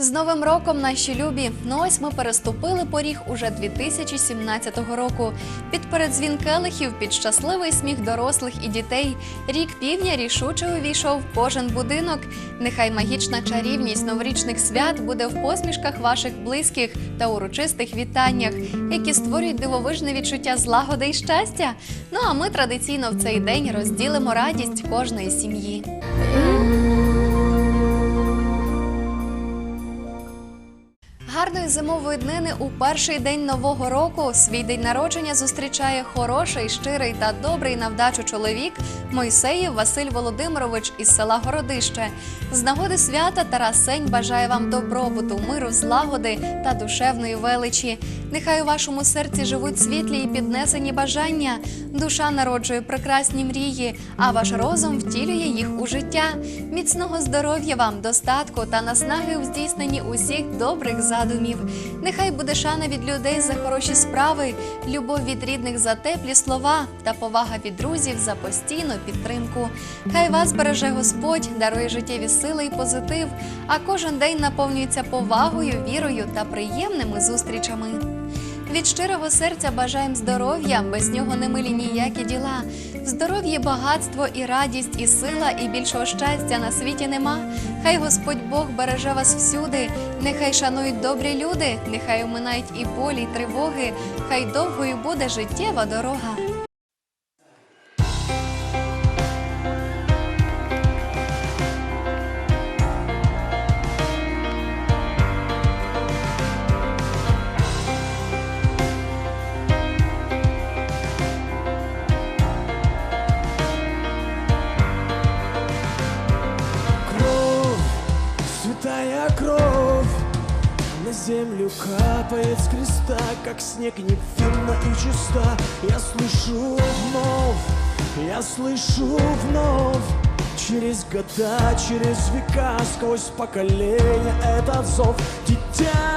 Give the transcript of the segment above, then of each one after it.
З Новим роком, наші любі! Ну ось ми переступили поріг уже 2017 року. Під передзвін келихів, під щасливий сміх дорослих і дітей. Рік півня рішуче увійшов кожен будинок. Нехай магічна чарівність новорічних свят буде в посмішках ваших близьких та урочистих вітаннях, які створюють дивовижне відчуття злагоди і щастя. Ну а ми традиційно в цей день розділимо радість кожної сім'ї. Зимової днини у перший день нового року свій день народження зустрічає хороший, щирий та добрий на вдачу чоловік Мойсеєв Василь Володимирович із села Городище. З нагоди свята Тарас Сень бажає вам добробуту, миру, злагоди та душевної величі. Нехай у вашому серці живуть світлі і піднесені бажання. Душа народжує прекрасні мрії, а ваш розум втілює їх у життя. Міцного здоров'я вам, достатку та наснаги у здійсненні усіх добрих задумів. Нехай буде шана від людей за хороші справи, любов від рідних за теплі слова та повага від друзів за постійну підтримку. Хай вас береже Господь, дарує життєві сили і позитив, а кожен день наповнюється повагою, вірою та приємними зустрічами. Від щирого серця бажаємо здоров'я, без нього не милі ніякі діла. В здоров'ї багатство і радість, і сила, і більшого щастя на світі нема. Хай Господь Бог береже вас всюди, нехай шанують добрі люди, нехай оминають і болі, і тривоги, хай довгою буде життєва дорога. Землю капает с креста Как снег невинно и чиста. Я слышу вновь, я слышу вновь. Через года, через века, сквозь поколения этот зов. Дитя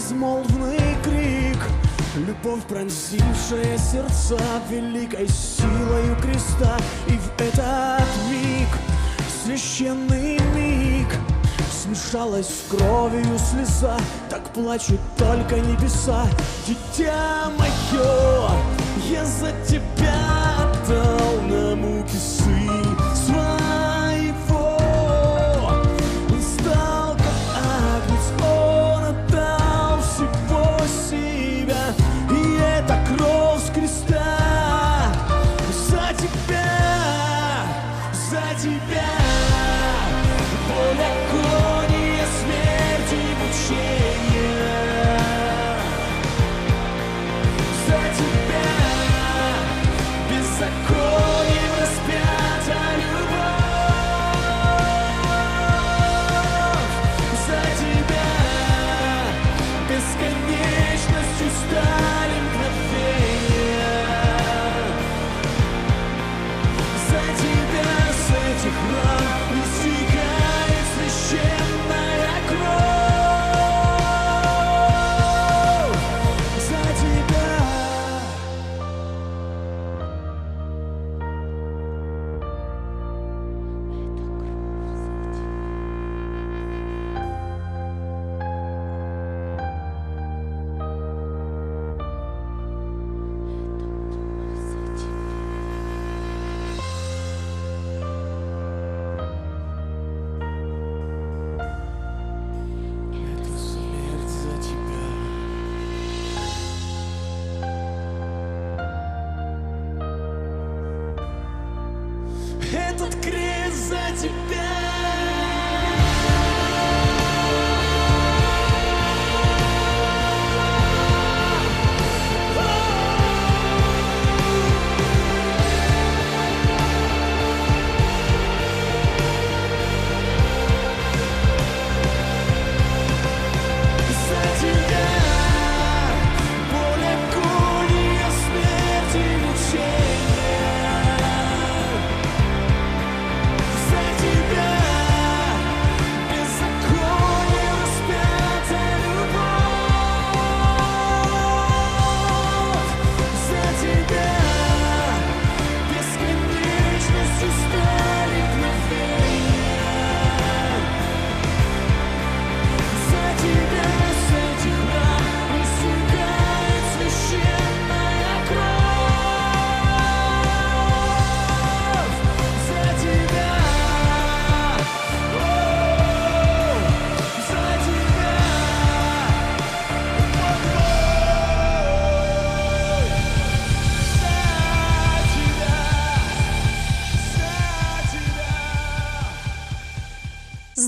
безмолвный крик. Любовь, пронзившая сердца Великой силою креста. И в этот миг, священный миг Смешалась с кровью слеза. Так плачут только небеса. Дитя мое, я за тебя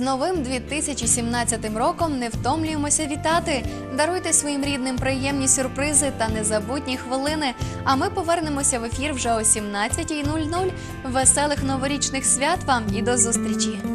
новим 2017 роком не втомлюємося вітати. Даруйте своїм рідним приємні сюрпризи та незабутні хвилини. А ми повернемося в ефір вже о 17.00. Веселих новорічних свят вам і до зустрічі!